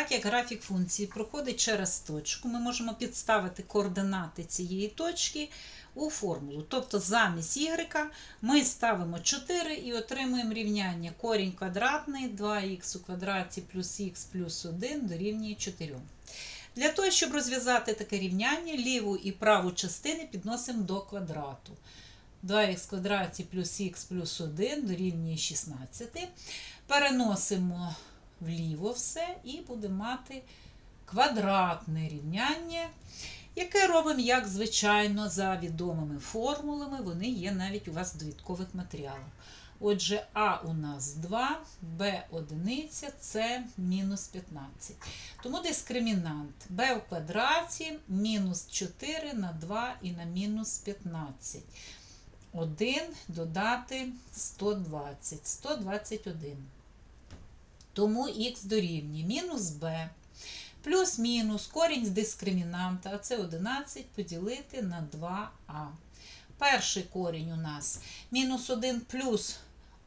Так як графік функції проходить через точку, ми можемо підставити координати цієї точки у формулу. Тобто замість y ми ставимо 4 і отримуємо рівняння корінь квадратний 2х у квадраті плюс х плюс 1 дорівнює 4. Для того, щоб розв'язати таке рівняння, ліву і праву частини підносимо до квадрату. 2х в квадраті плюс х плюс 1 дорівнює 16. Переносимо вліво все і будемо мати квадратне рівняння, яке робимо, як звичайно, за відомими формулами. Вони є навіть у вас в довідкових матеріалах. Отже, А у нас 2, Б одиниця, С мінус 15. Тому дискримінант b в квадраті мінус 4 на 2 і на мінус 15. 1 додати 120, 121. Тому х дорівнює мінус b плюс-мінус корінь з дискримінанта, а це 11 поділити на 2а. Перший корінь у нас мінус 1 плюс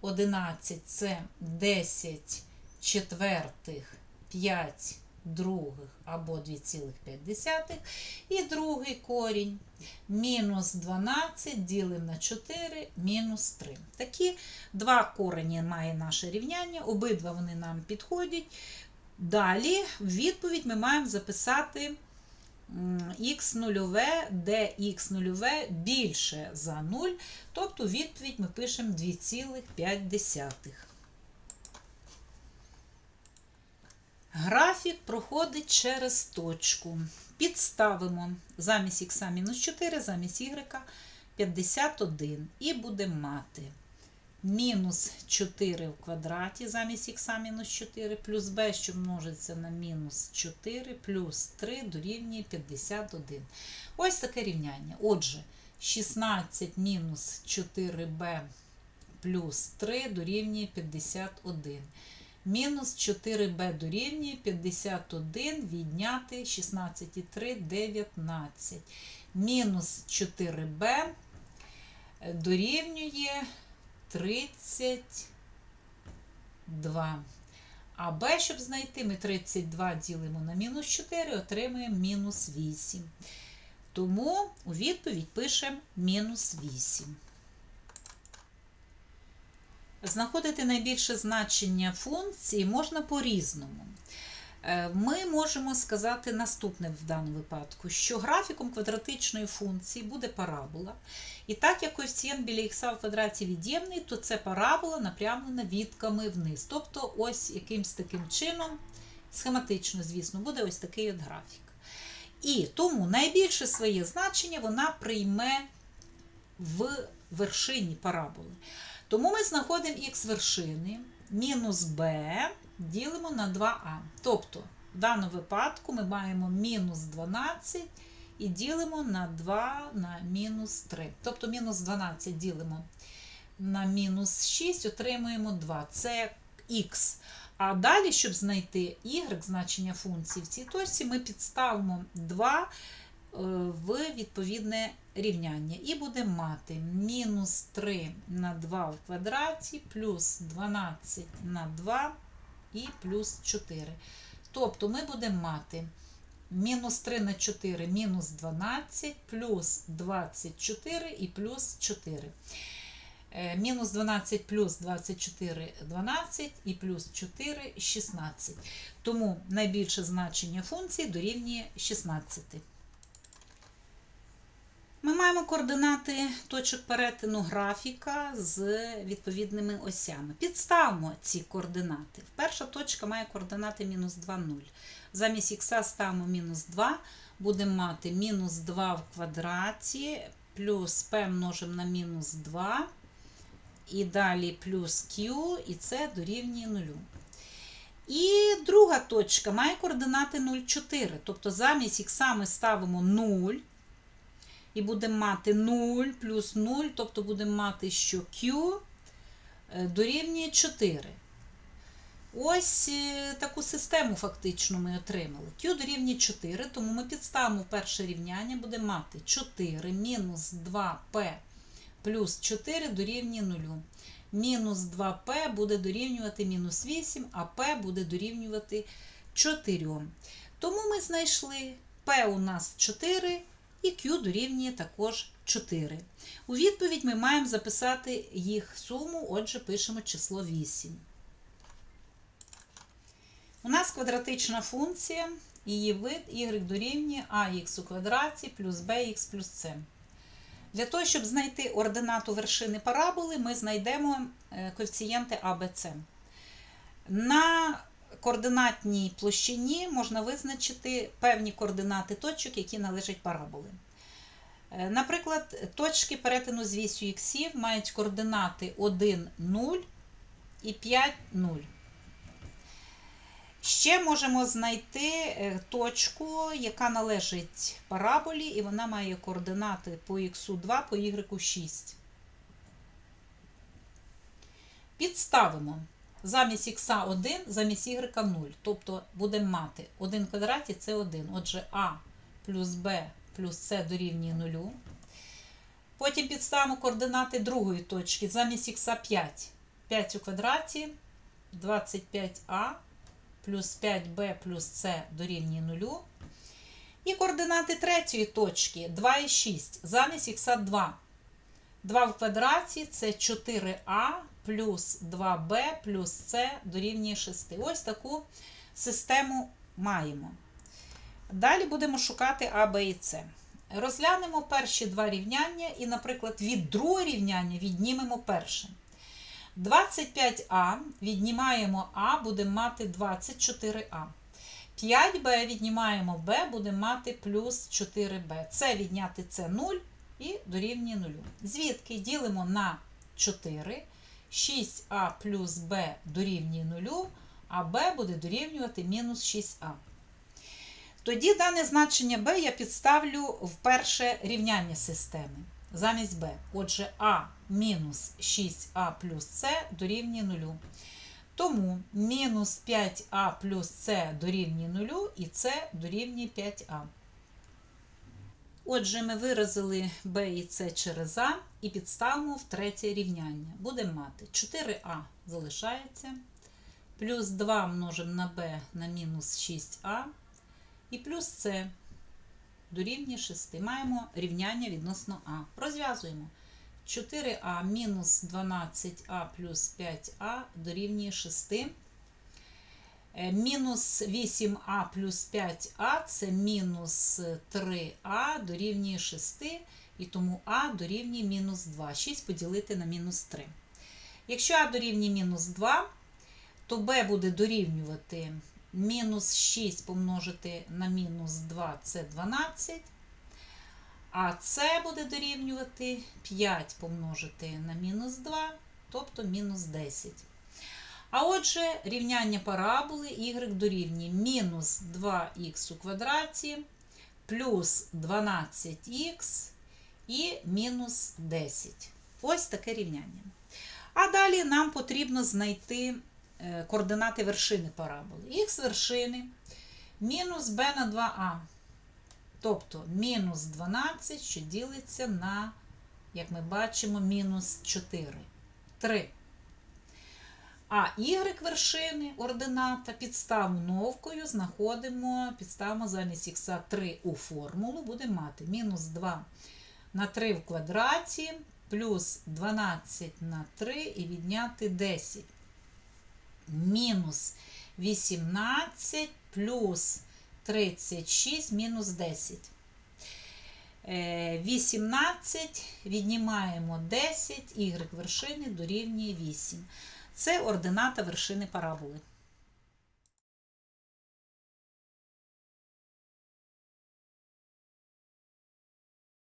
11 це 10 четвертих 5 других або 2,5. І другий корінь мінус 12 ділимо на 4 мінус 3. Такі два корені має наше рівняння, обидва вони нам підходять. Далі в відповідь ми маємо записати х нульове, де х нульове більше за 0, тобто відповідь ми пишемо 2,5. Графік проходить через точку. Підставимо замість х мінус 4, замість y 51 і будемо мати мінус 4 в квадраті замість х мінус 4, плюс b, що множиться на мінус 4, плюс 3 дорівнює 51. Ось таке рівняння. Отже, 16 мінус 4b плюс 3 дорівнює 51. Мінус 4b дорівнює 51, відняти 16,3 19. Мінус 4b дорівнює 32. А b, щоб знайти, ми 32 ділимо на мінус 4, отримуємо мінус 8. Тому у відповідь пишемо мінус 8. Знаходити найбільше значення функції можна по-різному. Ми можемо сказати наступне в даному випадку, що графіком квадратичної функції буде парабола. І так як коефіцієнт біля х в квадраті від'ємний, то це парабола напрямлена відками вниз. Тобто, ось якимсь таким чином, схематично, звісно, буде ось такий от графік. І тому найбільше своє значення вона прийме в вершині параболи. Тому ми знаходимо х вершини мінус b ділимо на 2а. Тобто, в даному випадку ми маємо мінус 12 і ділимо на 2 на мінус 3. Тобто мінус 12 ділимо на мінус 6, отримуємо 2. Це х. А далі, щоб знайти y, значення функції в цій точці, ми підставимо 2 в відповідне рівняння. І будемо мати мінус 3 на 2 в квадраті, плюс 12 на 2 і плюс 4. Тобто ми будемо мати мінус 3 на 4 мінус 12, плюс 24 і плюс 4. Мінус 12 плюс 24 12 і плюс 4 16. Тому найбільше значення функції дорівнює 16. Ми маємо координати точок перетину графіка з відповідними осями. Підставимо ці координати. Перша точка має координати мінус 2, 0. Замість х ставимо мінус 2, будемо мати мінус 2 в квадраті, плюс p множимо на мінус 2, і далі плюс q, і це дорівнює 0. І друга точка має координати 0,4. Тобто замість х ми ставимо 0. І будемо мати 0 плюс 0, тобто будемо мати, що Q дорівнює 4. Ось таку систему фактично ми отримали. Q дорівнює 4, тому ми підставимо перше рівняння, будемо мати 4 мінус 2p плюс 4 дорівнює 0. Мінус 2p буде дорівнювати мінус 8, а p буде дорівнювати 4. Тому ми знайшли P у нас 4 і Q дорівнює також 4. У відповідь ми маємо записати їх суму, отже, пишемо число 8. У нас квадратична функція, її вид y дорівнює ax у квадраті плюс bx плюс c. Для того, щоб знайти ординату вершини параболи, ми знайдемо е, коефіцієнти С. На координатній площині можна визначити певні координати точок, які належать параболи. Е, Наприклад, точки перетину з вісю іксів мають координати 1, 0 і 5, 0. Ще можемо знайти е, точку, яка належить параболі, і вона має координати по х 2, по y 6. Підставимо замість х 1, замість y 0. Тобто будемо мати 1 в квадраті це 1. Отже, а плюс b плюс c дорівнює 0. Потім підставимо координати другої точки. Замість х 5. 5 у квадраті 25а плюс 5b плюс c дорівнює 0. І координати третьої точки 2 і 6. Замість х 2. 2 в квадраті це 4а плюс 2b плюс c дорівнює 6. Ось таку систему маємо. Далі будемо шукати А, Б і С. Розглянемо перші два рівняння і, наприклад, від другого рівняння віднімемо перше. 25а віднімаємо А, будемо мати 24а. 5b віднімаємо b, будемо мати плюс 4b. Це відняти це 0 і дорівнює 0. Звідки ділимо на 4, 6а плюс b дорівнює 0, а b буде дорівнювати мінус 6а. Тоді дане значення b я підставлю в перше рівняння системи замість b. Отже, а мінус 6а плюс c дорівнює 0. Тому мінус 5а плюс c дорівнює 0 і c дорівнює 5а. Отже, ми виразили b і c через а і підставимо в третє рівняння. Будемо мати 4а залишається, плюс 2 множимо на b на мінус 6а і плюс c дорівнює 6. Маємо рівняння відносно а. Розв'язуємо. 4а мінус 12а плюс 5а дорівнює 6. Е, Мінус 8а плюс 5а це мінус 3а дорівнює 6, і тому а дорівнює мінус 2. 6 поділити на мінус 3. Якщо а дорівнює мінус 2, то b буде дорівнювати мінус 6 помножити на мінус 2 це 12. А це буде дорівнювати 5 помножити на мінус 2, тобто мінус 10. А отже, рівняння параболи y дорівнює мінус 2х у квадраті плюс 12х і мінус 10. Ось таке рівняння. А далі нам потрібно знайти е, координати вершини параболи. Х вершини мінус b на 2а. Тобто мінус 12, що ділиться на, як ми бачимо, мінус 4. 3. А y вершини ордината підставновкою знаходимо, підставимо замість х 3 у формулу, будемо мати мінус 2 на 3 в квадраті, плюс 12 на 3 і відняти 10. Мінус 18 плюс 36 мінус 10. Е, 18 віднімаємо 10, y вершини дорівнює 8. Це ордината вершини параболи.